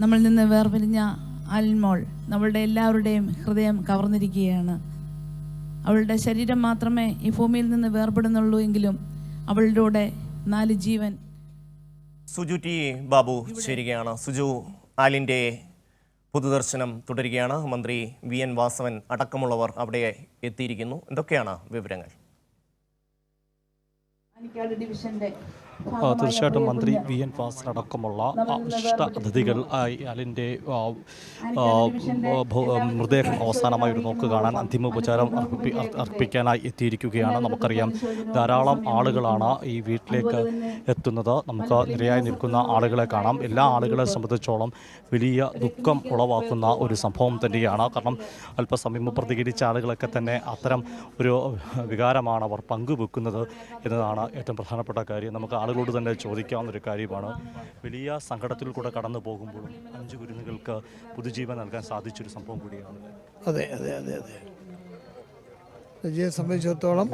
നമ്മളിൽ നിന്ന് വേർപിരിഞ്ഞ അൽമോൾ നമ്മളുടെ എല്ലാവരുടെയും ഹൃദയം കവർന്നിരിക്കുകയാണ്. അവളുടെ ശരീരം മാത്രമേ ഈ ഭൂമിയിൽ നിന്ന് വേർപെടുന്നുള്ളൂ എങ്കിലും അവളുടെ നാല് ജീവൻ. സുജു ടി ബാബു ചേരുകയാണ്. സുജു ആലിന്റെ പൊതുദർശനം തുടരുകയാണ്. മന്ത്രി വി എൻ വാസവൻ അടക്കമുള്ളവർ അവിടെ എത്തിയിരിക്കുന്നു. എന്തൊക്കെയാണ് വിവരങ്ങൾ? ഡിവിഷന്റെ ഡിവിഷന്റെ തീർച്ചയായിട്ടും മന്ത്രി വി എൻ വാസൻ അടക്കമുള്ള വിശിഷ്ട അതിഥികൾ അലിന്റെ മൃതദേഹം അവസാനമായി ഒരു നോക്ക് കാണാൻ അന്തിമ ഉപചാരം അർപ്പി അർപ്പിക്കാനായി എത്തിയിരിക്കുകയാണ്. നമുക്കറിയാം ധാരാളം ആളുകളാണ് ഈ വീട്ടിലേക്ക് എത്തുന്നത്. നമുക്ക് നിരയായി നിൽക്കുന്ന ആളുകളെ കാണാം. എല്ലാ ആളുകളെ സംബന്ധിച്ചോളം വലിയ ദുഃഖം ഉളവാക്കുന്ന ഒരു സംഭവം തന്നെയാണ്. കാരണം അല്പസമയം പ്രതികരിച്ച ആളുകളൊക്കെ തന്നെ അത്തരം ഒരു വികാരമാണ് അവർ പങ്കുവെക്കുന്നത് എന്നതാണ് ഏറ്റവും പ്രധാനപ്പെട്ട കാര്യം. നമുക്ക് ആളുകളോട് തന്നെ ചോദിക്കാവുന്ന ഒരു കാര്യമാണ്. വലിയ സങ്കടത്തിൽ കൂടെ കടന്നു പോകുമ്പോഴും അഞ്ച് കുരുന്നുകൾക്ക് പുതുജീവൻ നൽകാൻ സാധിച്ചൊരു സംഭവം കൂടിയാണ്. അതെ അതെ അതെ അതെ. രജിയെ സംബന്ധിച്ചിടത്തോളം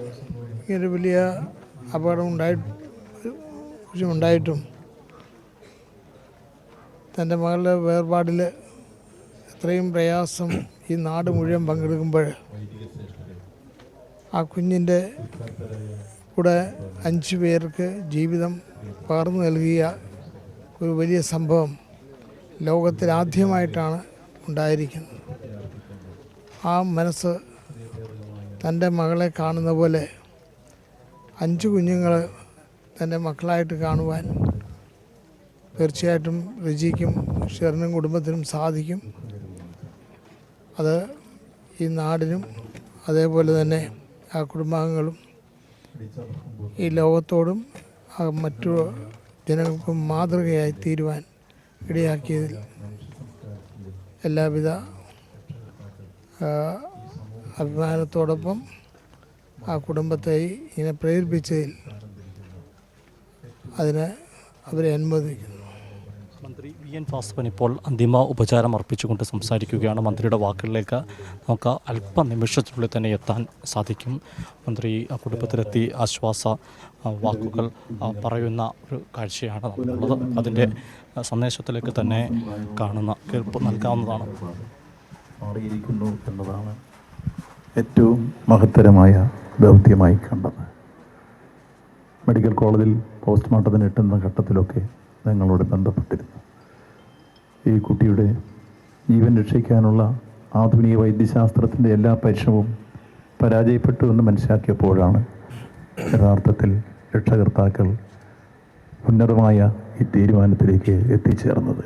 ഇങ്ങനെ വലിയ അപകടം ഉണ്ടായി ഉണ്ടായിട്ടും തന്റെ മകളുടെ വേർപാടിൽ ഇത്രയും പ്രയാസം ഈ നാട് മുഴുവൻ പങ്കെടുക്കുമ്പോൾ ആ കുഞ്ഞിന്റെ കൂടെ അഞ്ച് പേർക്ക് ജീവിതം പകർന്നു നൽകിയ ഒരു വലിയ സംഭവം ലോകത്തിലാദ്യമായിട്ടാണ് ഉണ്ടായിരിക്കുന്നത്. ആ മനസ്സ് തന്റെ മകളെ കാണുന്ന പോലെ അഞ്ച് കുഞ്ഞുങ്ങൾ തന്റെ മക്കളായിട്ട് കാണുവാൻ തീർച്ചയായിട്ടും രുചിക്കും ഷെറിനും കുടുംബത്തിനും സാധിക്കും. അത് ഈ നാടിനും അതേപോലെ തന്നെ ആ കുടുംബാംഗങ്ങളും ഈ ലോകത്തോടും മറ്റു ജനങ്ങൾക്കും മാതൃകയായി തീരുവാൻ ഇടയാക്കിയതിൽ എല്ലാവിധ അഭിമാനത്തോടൊപ്പം ആ കുടുംബത്തെ ഇങ്ങനെ പ്രേരിപ്പിച്ചതിൽ അതിന് അവരെ അനുമോദിക്കുന്നു. മന്ത്രി വി എൻ വാസവൻ ഇപ്പോൾ അന്തിമ ഉപചാരം അർപ്പിച്ചുകൊണ്ട് സംസാരിക്കുകയാണ്. മന്ത്രിയുടെ വാക്കുകളിലേക്ക് നമുക്ക് അല്പ നിമിഷത്തിനുള്ളിൽ തന്നെ എത്താൻ സാധിക്കും. മന്ത്രി കുടുംബത്തിലെത്തി ആശ്വാസ വാക്കുകൾ പറയുന്ന ഒരു കാഴ്ചയാണ് നമുക്കുള്ളത്. അതിന്റെ സന്ദേശത്തിലേക്ക് തന്നെ കാണുന്ന കേൾപ്പ് നൽകാവുന്നതാണ്. മാറിയിരിക്കുന്നു എന്നതാണ് ഏറ്റവും മഹത്തരമായ ദൗത്യമായി കണ്ടത്. മെഡിക്കൽ കോളേജിൽ പോസ്റ്റ്മോർട്ടത്തിന് എത്തുന്ന ഘട്ടത്തിലൊക്കെ ഞങ്ങളോട് ബന്ധപ്പെട്ടിരുന്നു. ഈ കുട്ടിയുടെ ജീവൻ രക്ഷിക്കാനുള്ള ആധുനിക വൈദ്യശാസ്ത്രത്തിന്റെ എല്ലാ പരിശ്രമവും പരാജയപ്പെട്ടു എന്ന് മനസ്സിലാക്കിയപ്പോഴാണ് യഥാർത്ഥത്തിൽ രക്ഷകർത്താക്കൾ ഉന്നതമായ ഈ തീരുമാനത്തിലേക്ക് എത്തിച്ചേർന്നത്.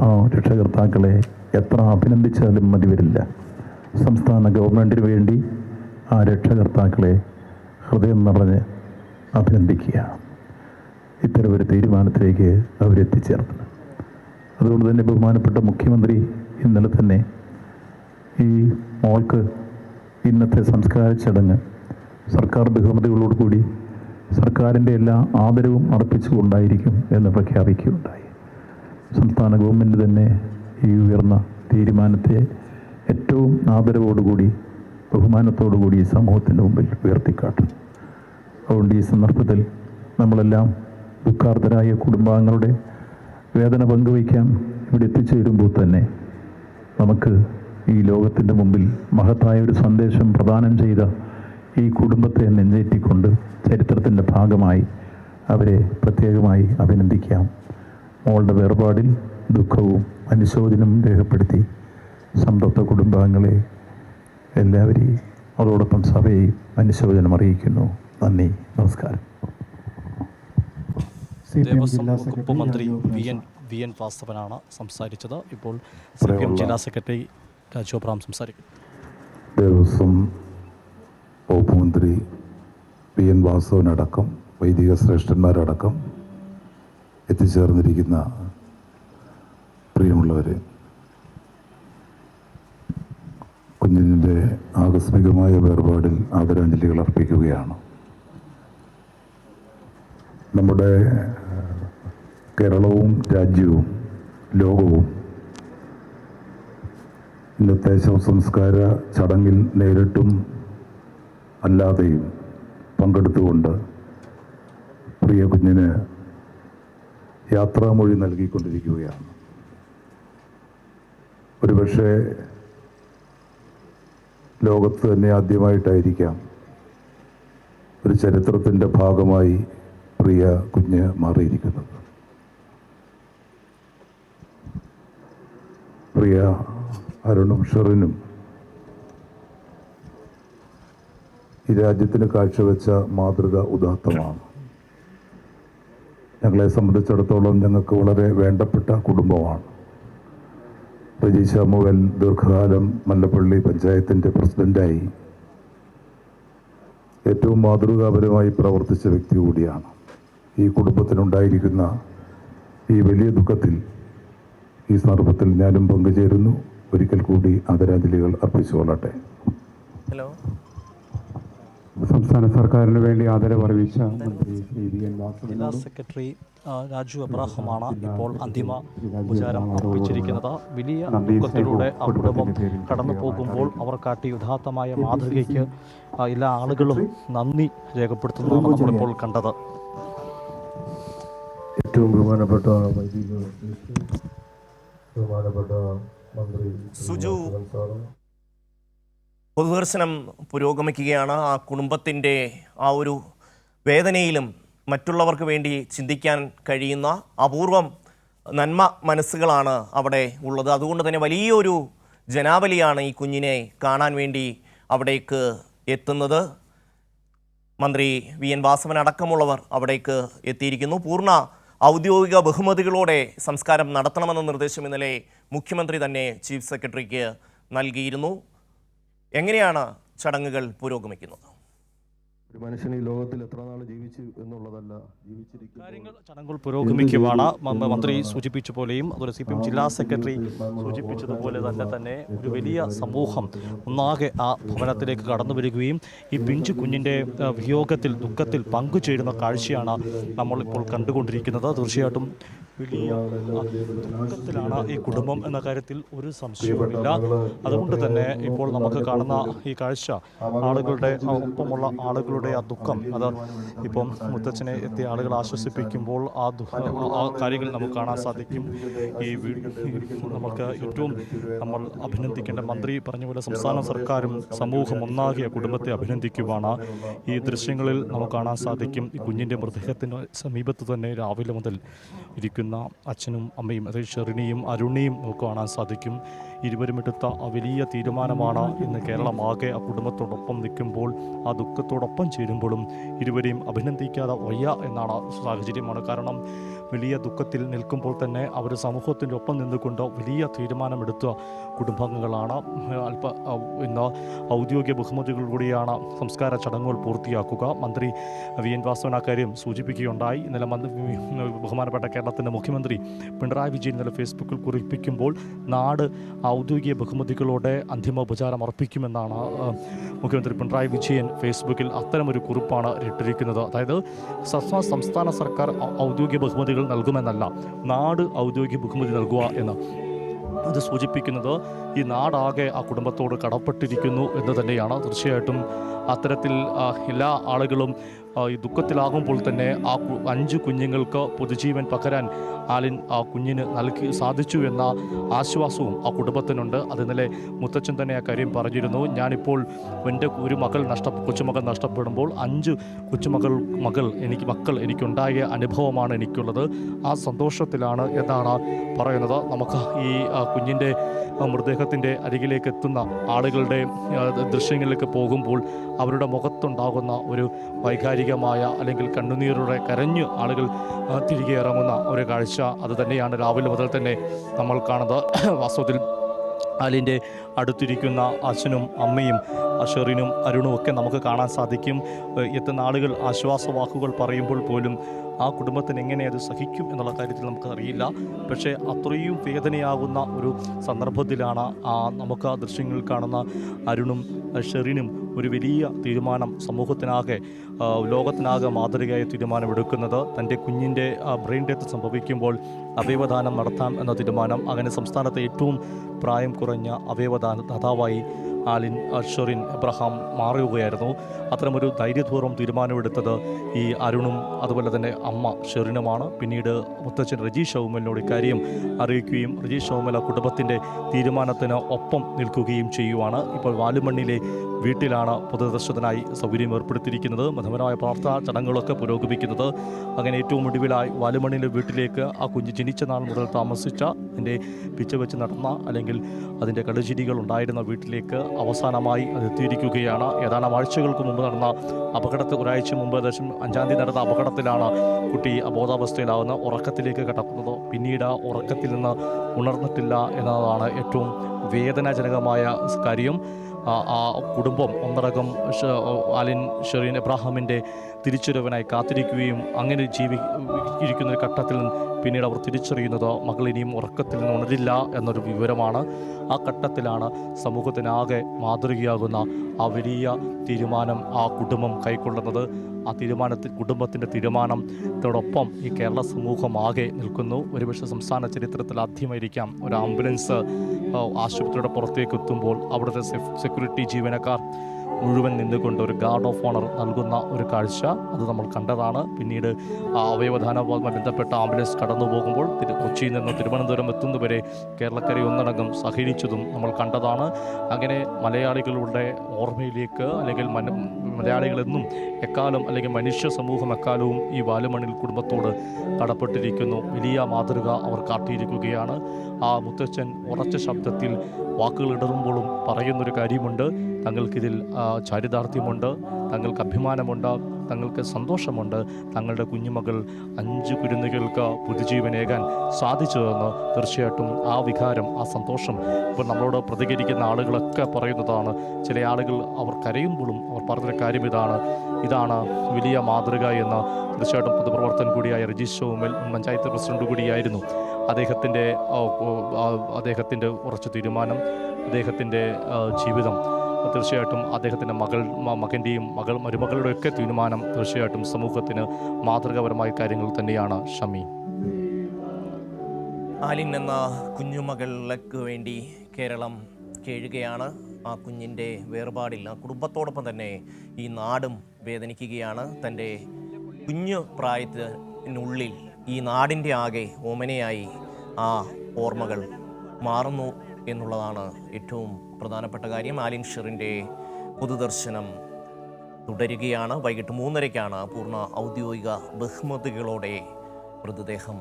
ആ രക്ഷകർത്താക്കളെ എത്ര അഭിനന്ദിച്ചാലും മതി വരില്ല. സംസ്ഥാന ഗവൺമെന്റിന് വേണ്ടി ആ രക്ഷകർത്താക്കളെ ഹൃദയം നിറഞ്ഞ് അഭിനന്ദിക്കുക. ഇത്തരമൊരു തീരുമാനത്തിലേക്ക് അവരെത്തിച്ചേർന്നത് അതുകൊണ്ട് തന്നെ ബഹുമാനപ്പെട്ട മുഖ്യമന്ത്രി ഇന്നലെ തന്നെ ഈ മോൾക്ക് ഇന്നത്തെ സംസ്കാര ചടങ്ങ് സർക്കാർ ബഹുമതികളോടുകൂടി സർക്കാരിന്റെ എല്ലാ ആദരവും അർപ്പിച്ചുകൊണ്ടായിരിക്കും എന്ന് പ്രഖ്യാപിക്കുകയുണ്ടായി. സംസ്ഥാന ഗവൺമെന്റ് തന്നെ ഈ ഉയർന്ന തീരുമാനത്തെ ഏറ്റവും ആദരവോടുകൂടി ബഹുമാനത്തോടുകൂടി കൂടി സമൂഹത്തിന്റെ മുമ്പിൽ ഉയർത്തിക്കാട്ടും. അതുകൊണ്ട് ഈ സന്ദർഭത്തിൽ നമ്മളെല്ലാം ദുഃഖാർത്തരായ കുടുംബാംഗങ്ങളുടെ വേദന പങ്കുവയ്ക്കാൻ ഇവിടെ എത്തിച്ചേരുമ്പോൾ തന്നെ നമുക്ക് ഈ ലോകത്തിന്റെ മുമ്പിൽ മഹത്തായ ഒരു സന്ദേശം പ്രദാനം ചെയ്ത ഈ കുടുംബത്തെ നെഞ്ചേറ്റിക്കൊണ്ട് ചരിത്രത്തിന്റെ ഭാഗമായി അവരെ പ്രത്യേകമായി അഭിനന്ദിക്കാം. മോളുടെ വേർപാടിൽ ദുഃഖവും അനുശോചനവും രേഖപ്പെടുത്തി സംതൃപ്ത കുടുംബാംഗങ്ങളെ എല്ലാവരെയും അതോടൊപ്പം സഭയെയും അനുശോചനം അറിയിക്കുന്നു. നന്ദി. നമസ്കാരം. ദേവസ്വം വകുപ്പ് മന്ത്രി വി എൻ വി എൻ വാസ്തവനാണ് സംസാരിച്ചത്. ഇപ്പോൾ സി പി എം ജില്ലാ സെക്രട്ടറി രാജു അബ്രാം സംസാരിക്കും. ദേവസ്വം വകുപ്പ് മന്ത്രി പി എൻ വാസവനടക്കം വൈദിക ശ്രേഷ്ഠന്മാരടക്കം എത്തിച്ചേർന്നിരിക്കുന്ന പ്രിയമുള്ളവരെ കുഞ്ഞിന്റെ ആകസ്മികമായ വേർപാടിൽ ആദരാഞ്ജലികൾ അർപ്പിക്കുകയാണ്. നമ്മുടെ കേരളവും രാജ്യവും ലോകവും ഇന്നത്തെ ശവസംസ്കാര ചടങ്ങിൽ നേരിട്ടും അല്ലാതെയും പങ്കെടുത്തുകൊണ്ട് പ്രിയ കുഞ്ഞിന് യാത്രാമൊഴി നൽകിക്കൊണ്ടിരിക്കുകയാണ്. ഒരുപക്ഷെ ലോകത്ത് തന്നെ ആദ്യമായിട്ടായിരിക്കാം ഒരു ചരിത്രത്തിന്റെ ഭാഗമായി പ്രിയ കുഞ്ഞ് മാറിയിരിക്കുന്നത് പ്രിയ അരുണും ഷെറിനും ഈ രാജ്യത്തിന് കാഴ്ചവെച്ച മാതൃക ഉദാത്തമാണ്. ഞങ്ങളെ സംബന്ധിച്ചിടത്തോളം ഞങ്ങൾക്ക് വളരെ വേണ്ടപ്പെട്ട കുടുംബമാണ്. റജി ശാമുവൽ ദീർഘകാലം മല്ലപ്പള്ളി പഞ്ചായത്തിന്റെ പ്രസിഡന്റായി ഏറ്റവും മാതൃകാപരമായി പ്രവർത്തിച്ച വ്യക്തി കൂടിയാണ്. ഈ കുടുംബത്തിനുണ്ടായിരിക്കുന്ന ഈ വലിയ ദുഃഖത്തിൽ ഈ സന്ദർഭത്തിൽ ഞാനും പങ്കുചേരുന്നു. ഒരിക്കൽ കൂടി ആദരാഞ്ജലികൾ അർപ്പിച്ചുകൊള്ളട്ടെ. ഹലോ. സംസ്ഥാന സർക്കാരിന് വേണ്ടി ആദരവ് അറിയിച്ച മന്ത്രി ശ്രീ വി എൻ വാസവൻ ജില്ലാ സെക്രട്ടറി രാജു അബ്രാഹമാണ് ഇപ്പോൾ അന്തിമ ഉപചാരം അർപ്പിച്ചിരിക്കുന്നത്. വലിയ ദുഃഖത്തിലൂടെ ആ കുടുംബം കടന്നു പോകുമ്പോൾ അവർ കാട്ടിയ ഉദാത്തമായ മാതൃകയ്ക്ക് എല്ലാ ആളുകളും നന്ദി രേഖപ്പെടുത്തുന്നതാണ് നമ്മളിപ്പോൾ കണ്ടത്. ഏറ്റവും ബഹുമാനപ്പെട്ട വൈദിക ബഹുമാനപ്പെട്ട മന്ത്രി സുജു. പൊതുദർശനം പുരോഗമിക്കുകയാണ്. ആ കുടുംബത്തിന്റെ ആ ഒരു വേദനയിലും മറ്റുള്ളവർക്ക് വേണ്ടി ചിന്തിക്കാൻ കഴിയുന്ന അപൂർവം നന്മ മനസ്സുകളാണ് അവിടെ ഉള്ളത്. അതുകൊണ്ട് തന്നെ വലിയൊരു ജനാവലിയാണ് ഈ കുഞ്ഞിനെ കാണാൻ വേണ്ടി അവിടേക്ക് എത്തുന്നത്. മന്ത്രി വി എൻ വാസവൻ അടക്കമുള്ളവർ അവിടേക്ക് എത്തിയിരിക്കുന്നു. പൂർണ ഔദ്യോഗിക ബഹുമതികളോടെ സംസ്കാരം നടത്തണമെന്ന നിർദ്ദേശം ഇന്നലെ മുഖ്യമന്ത്രി തന്നെ ചീഫ് സെക്രട്ടറിക്ക് നൽകിയിരുന്നു. എങ്ങനെയാണ് ചടങ്ങുകൾ പുരോഗമിക്കുന്നത്? ഒരു മനുഷ്യൻ ഈ ലോകത്തിൽ എത്ര നാൾ ജീവിച്ചു എന്നുള്ളതല്ല കാര്യങ്ങൾ ചടങ്ങുകൾ പുരോഗമിക്കുവാണ്. മന്ത്രി സൂചിപ്പിച്ച പോലെയും അതുപോലെ സി പി എം ജില്ലാ സെക്രട്ടറി സൂചിപ്പിച്ചതുപോലെ തന്നെ തന്നെ ഒരു വലിയ സമൂഹം ഒന്നാകെ ആ ഭവനത്തിലേക്ക് കടന്നു വരികയും ഈ പിഞ്ചു കുഞ്ഞിന്റെ വിയോഗത്തിൽ ദുഃഖത്തിൽ പങ്കുചേരുന്ന കാഴ്ചയാണ് നമ്മളിപ്പോൾ കണ്ടുകൊണ്ടിരിക്കുന്നത്. തീർച്ചയായിട്ടും വലിയ ദുഃഖത്തിലാണ് ഈ കുടുംബം എന്ന കാര്യത്തിൽ ഒരു സംശയവുമില്ല. അതുകൊണ്ട് തന്നെ ഇപ്പോൾ നമുക്ക് കാണുന്ന ഈ കാഴ്ച ആളുകളുടെ ഒപ്പമുള്ള ആളുകളുടെ ആ ദുഃഖം അത് ഇപ്പം മുത്തച്ഛനെ എത്തിയ ആളുകൾ ആശ്വസിപ്പിക്കുമ്പോൾ ആ ആ കാര്യങ്ങൾ നമുക്ക് കാണാൻ സാധിക്കും. ഈ നമുക്ക് ഏറ്റവും നമ്മൾ അഭിനന്ദിക്കേണ്ട മന്ത്രി പറഞ്ഞ പോലെ സംസ്ഥാന സർക്കാരും സമൂഹം ഒന്നാകിയ കുടുംബത്തെ അഭിനന്ദിക്കുവാണ്. ഈ ദൃശ്യങ്ങളിൽ നമുക്ക് കാണാൻ സാധിക്കും. കുഞ്ഞിന്റെ മൃതദേഹത്തിന് സമീപത്ത് തന്നെ രാവിലെ മുതൽ ഇരിക്കുന്ന അച്ഛനും അമ്മയും അതായത് ഷെറിനിയും അരുണിയും നമുക്ക് കാണാൻ സാധിക്കും. ഇരുവരും എടുത്ത ആ വലിയ തീരുമാനമാണ് ഇന്ന് കേരളമാകെ ആ കുടുംബത്തോടൊപ്പം നിൽക്കുമ്പോൾ ആ ദുഃഖത്തോടൊപ്പം ചേരുമ്പോഴും ഇരുവരെയും അഭിനന്ദിക്കാതെ വയ്യ എന്നാണ് സാഹചര്യമാണ്. കാരണം വലിയ ദുഃഖത്തിൽ നിൽക്കുമ്പോൾ തന്നെ അവർ സമൂഹത്തിന്റെ ഒപ്പം നിന്നുകൊണ്ട് വലിയ തീരുമാനമെടുത്ത കുടുംബാംഗങ്ങളാണ്. അല്പ ഇന്ന് ഔദ്യോഗിക ബഹുമതികളിലൂടെയാണ് സംസ്കാര ചടങ്ങുകൾ പൂർത്തിയാക്കുക. മന്ത്രി വി എൻ വാസവൻ അക്കാര്യം സൂചിപ്പിക്കുകയുണ്ടായി. ഇന്നലെ ബഹുമാനപ്പെട്ട കേരളത്തിന്റെ മുഖ്യമന്ത്രി പിണറായി വിജയൻ ഇന്നലെ ഫേസ്ബുക്കിൽ കുറിപ്പിക്കുമ്പോൾ നാട് ഔദ്യോഗിക ബഹുമതികളോടെ അന്തിമ ഉപചാരം അർപ്പിക്കുമെന്നാണ് മുഖ്യമന്ത്രി പിണറായി വിജയൻ ഫേസ്ബുക്കിൽ അത്തരമൊരു കുറിപ്പാണ് ഇട്ടിരിക്കുന്നത്. അതായത് സസ്മ സംസ്ഥാന സർക്കാർ ഔദ്യോഗിക ബഹുമതികൾ നൽകുമെന്നല്ല നാട് ഔദ്യോഗിക ബഹുമതി നൽകുക എന്ന്. അത് സൂചിപ്പിക്കുന്നത് ഈ നാടാകെ ആ കുടുംബത്തോട് കടപ്പെട്ടിരിക്കുന്നു എന്ന് തന്നെയാണ്. തീർച്ചയായിട്ടും അത്തരത്തിൽ എല്ലാ ആളുകളും ഈ ദുഃഖത്തിലാകുമ്പോൾ തന്നെ ആ അഞ്ച് കുഞ്ഞുങ്ങൾക്ക് പൊതുജീവൻ പകരാൻ ആലിൻ ആ കുഞ്ഞിന് നൽകി സാധിച്ചു എന്ന ആശ്വാസവും ആ കുടുംബത്തിനുണ്ട്. അത് ഇന്നലെ മുത്തച്ഛൻ തന്നെ ആ കാര്യം പറഞ്ഞിരുന്നു. ഞാനിപ്പോൾ എന്റെ ഒരു മകൾ നഷ്ട കൊച്ചുമകൾ നഷ്ടപ്പെടുമ്പോൾ അഞ്ച് കൊച്ചുമകൾ മകൾ എനിക്ക് മക്കൾ എനിക്കുണ്ടായ അനുഭവമാണ് എനിക്കുള്ളത്. ആ സന്തോഷത്തിലാണ് എന്നാണ് പറയുന്നത്. നമുക്ക് ഈ കുഞ്ഞിന്റെ മൃതദേഹത്തിന്റെ അരികിലേക്ക് എത്തുന്ന ആളുകളുടെ ദൃശ്യങ്ങളിലേക്ക് പോകുമ്പോൾ അവരുടെ മുഖത്തുണ്ടാകുന്ന ഒരു വൈകാരികമായ അല്ലെങ്കിൽ കണ്ണുനീരോടെ കരഞ്ഞ് ആളുകൾ തിരികെ ഇറങ്ങുന്ന ഒരു കാഴ്ച അത് തന്നെയാണ് രാവിലെ മുതൽ തന്നെ നമ്മൾ കാണുന്നത്. വാസ്തവത്തിൽ അലിന്റെ അടുത്തിരിക്കുന്ന അച്ഛനും അമ്മയും ഷെറിനും അരുണും ഒക്കെ നമുക്ക് കാണാൻ സാധിക്കും. എത്തുന്ന ആളുകൾ ആശ്വാസവാക്കുകൾ പറയുമ്പോൾ പോലും ആ കുടുംബത്തിന് എങ്ങനെ അത് സഹിക്കും എന്നുള്ള കാര്യത്തിൽ നമുക്ക് അറിയില്ല. പക്ഷേ അത്രയും വേദനയാകുന്ന ഒരു സന്ദർഭത്തിലാണ് ആ നമുക്ക് ആ ദൃശ്യങ്ങളിൽ കാണുന്ന അരുണും ഷെറിനും ഒരു വലിയ തീരുമാനം സമൂഹത്തിനാകെ ലോകത്തിനാകെ മാതൃകയായ തീരുമാനമെടുക്കുന്നത് തന്റെ കുഞ്ഞിന്റെ ബ്രെയിൻ ഡെത്ത് സംഭവിക്കുമ്പോൾ അവയവദാനം നടത്താം എന്ന തീരുമാനം. അങ്ങനെ സംസ്ഥാനത്തെ ഏറ്റവും പ്രായം കുറഞ്ഞ അവയവദാന ദാതാവായി ആലിൻ ഷെറിൻ എബ്രഹാം മാറുകയായിരുന്നു അത്തരമൊരു ധൈര്യപൂർവം തീരുമാനമെടുത്തത് ഈ അരുണും അതുപോലെ തന്നെ അമ്മ ഷെറിനുമാണ്. പിന്നീട് മുത്തച്ഛൻ രജീഷ് ഷൗമലിനോട് ഇക്കാര്യം അറിയിക്കുകയും രജീഷ് ഷൗമൽ ആ കുടുംബത്തിന്റെ തീരുമാനത്തിന് ഒപ്പം നിൽക്കുകയും ചെയ്യുവാണ്. ഇപ്പോൾ വാലുമണ്ണിലെ വീട്ടിലാണ് പൊതുദർശനത്തിനായി സൗകര്യം ഏർപ്പെടുത്തിയിരിക്കുന്നത്. മതപരമായ പ്രാർത്ഥനാ ചടങ്ങുകളൊക്കെ പുരോഗമിക്കുന്നത്. അങ്ങനെ ഏറ്റവും ഒടുവിലായി വാലുമണ്ണിലെ വീട്ടിലേക്ക് ആ കുഞ്ഞ് ജനിച്ച നാൾ മുതൽ താമസിച്ച അതിന്റെ പിച്ച വെച്ച് നടന്ന അല്ലെങ്കിൽ അതിന്റെ കടുചിരികൾ ഉണ്ടായിരുന്ന വീട്ടിലേക്ക് അവസാനമായി അത് എത്തിയിരിക്കുകയാണ്. ഏതാനും ആഴ്ചകൾക്ക് മുമ്പ് നടന്ന അപകടത്തിൽ ഒരാഴ്ച മുമ്പ് ഏകദേശം അഞ്ചാം തീയതി നടന്ന അപകടത്തിലാണ് കുട്ടി അബോധാവസ്ഥയിലാവുന്ന ഉറക്കത്തിലേക്ക് കിടക്കുന്നത്. പിന്നീട് ഉറക്കത്തിൽ നിന്ന് ഉണർന്നിട്ടില്ല എന്നതാണ് ഏറ്റവും വേദനാജനകമായ കാര്യം. ആ കുടുംബം ഒന്നടങ്കം അലിൻ ഷെറീൻ എബ്രാഹാമിന്റെ തിരിച്ചുവരവിനായി കാത്തിരിക്കുകയും അങ്ങനെ ജീവി ഇരിക്കുന്ന ഒരു ഘട്ടത്തിൽ പിന്നീട് അവർ തിരിച്ചറിയുന്നത് മകൾ ഇനിയും ഉറക്കത്തിൽ നിന്ന് ഉണരില്ല എന്നൊരു വിവരമാണ്. ആ ഘട്ടത്തിലാണ് സമൂഹത്തിനാകെ മാതൃകയാകുന്ന ആ വലിയ തീരുമാനം ആ കുടുംബം കൈക്കൊള്ളുന്നത്. ആ തീരുമാനത്തിൽ കുടുംബത്തിന്റെ തീരുമാനത്തോടൊപ്പം ഈ കേരള സമൂഹം ആകെ നിൽക്കുന്നു. ഒരുപക്ഷെ സംസ്ഥാന ചരിത്രത്തിൽ ആദ്യമായിരിക്കാം ഒരു ആംബുലൻസ് ആശുപത്രിയുടെ പുറത്തേക്ക് എത്തുമ്പോൾ അവിടുത്തെ സെക്യൂരിറ്റി ജീവനക്കാർ മുഴുവൻ നിന്നുകൊണ്ട് ഒരു ഗാർഡ് ഓഫ് ഓണർ നൽകുന്ന ഒരു കാഴ്ച അത് നമ്മൾ കണ്ടതാണ്. പിന്നീട് ആ അവയവദാനവുമായി ബന്ധപ്പെട്ട ആംബുലൻസ് കടന്നു പോകുമ്പോൾ കൊച്ചിയിൽ നിന്ന് തിരുവനന്തപുരം എത്തുന്നവരെ കേരളക്കരെ ഒന്നടങ്കം സഹകരിച്ചതും നമ്മൾ കണ്ടതാണ്. അങ്ങനെ മലയാളികളുടെ ഓർമ്മയിലേക്ക് അല്ലെങ്കിൽ മന മലയാളികളെന്നും എക്കാലം അല്ലെങ്കിൽ മനുഷ്യ സമൂഹം എക്കാലവും ഈ വാലുമണിൽ കുടുംബത്തോട് കടപ്പെട്ടിരിക്കുന്നു. വലിയ മാതൃക അവർ കാട്ടിയിരിക്കുകയാണ്. ആ മുത്തച്ഛൻ ഉറച്ച ശബ്ദത്തിൽ വാക്കുകൾ ഇടറുമ്പോഴും പറയുന്നൊരു കാര്യമുണ്ട്. തങ്ങൾക്കിതിൽ ചാരിതാർത്ഥ്യമുണ്ട് തങ്ങൾക്ക് അഭിമാനമുണ്ട് തങ്ങൾക്ക് സന്തോഷമുണ്ട്. തങ്ങളുടെ കുഞ്ഞുമകൾ അഞ്ച് കുരുന്നുകൾക്ക് പുതുജീവനേകാൻ സാധിച്ചതെന്ന് തീർച്ചയായിട്ടും ആ വികാരം ആ സന്തോഷം ഇപ്പോൾ നമ്മളോട് പ്രതികരിക്കുന്ന ആളുകളൊക്കെ പറയുന്നതാണ്. ചില ആളുകൾ അവർ കരയുമ്പോഴും അവർ പറഞ്ഞ കാര്യം ഇതാണ്. ഇതാണ് വലിയ മാതൃക എന്ന് തീർച്ചയായിട്ടും പൊതുപ്രവർത്തകൻ കൂടിയായ രജീഷ് പഞ്ചായത്ത് പ്രസിഡന്റ് കൂടിയായിരുന്നു. അദ്ദേഹത്തിന്റെ അദ്ദേഹത്തിന്റെ ഉറച്ച തീരുമാനം അദ്ദേഹത്തിന്റെ ജീവിതം. തീർച്ചയായിട്ടും അദ്ദേഹത്തിന്റെ മകൾ മകന്റെയും മകൾ മരുമകളുടെയൊക്കെ തീരുമാനം തീർച്ചയായിട്ടും സമൂഹത്തിന് മാതൃകാപരമായ കാര്യങ്ങൾ തന്നെയാണ് ഷമി. ആലിൻ എന്ന കുഞ്ഞുമകൾക്ക് വേണ്ടി കേരളം കേഴുകയാണ്. ആ കുഞ്ഞിന്റെ വേർപാടിൽ ആ കുടുംബത്തോടൊപ്പം തന്നെ ഈ നാടും വേദനിക്കുകയാണ്. തന്റെ കുഞ്ഞു പ്രായത്തിനുള്ളിൽ ഈ നാടിന്റെ ആകെ ഓമനയായി ആ ഓർമ്മകൾ മാറുന്നു എന്നുള്ളതാണ് ഏറ്റവും പ്രധാനപ്പെട്ട കാര്യം ആലിൻ ഷെറിന്റെ പൊതുദർശനം തുടരുകയാണ്. വൈകിട്ട് മൂന്നരയ്ക്കാണ് പൂർണ ഔദ്യോഗിക ബഹുമതികളോടെ മൃതദേഹം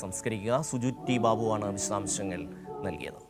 സംസ്കരിക്കുക. സുജു ടി ബാബുവാണ് വിശദാംശങ്ങൾ നൽകിയത്.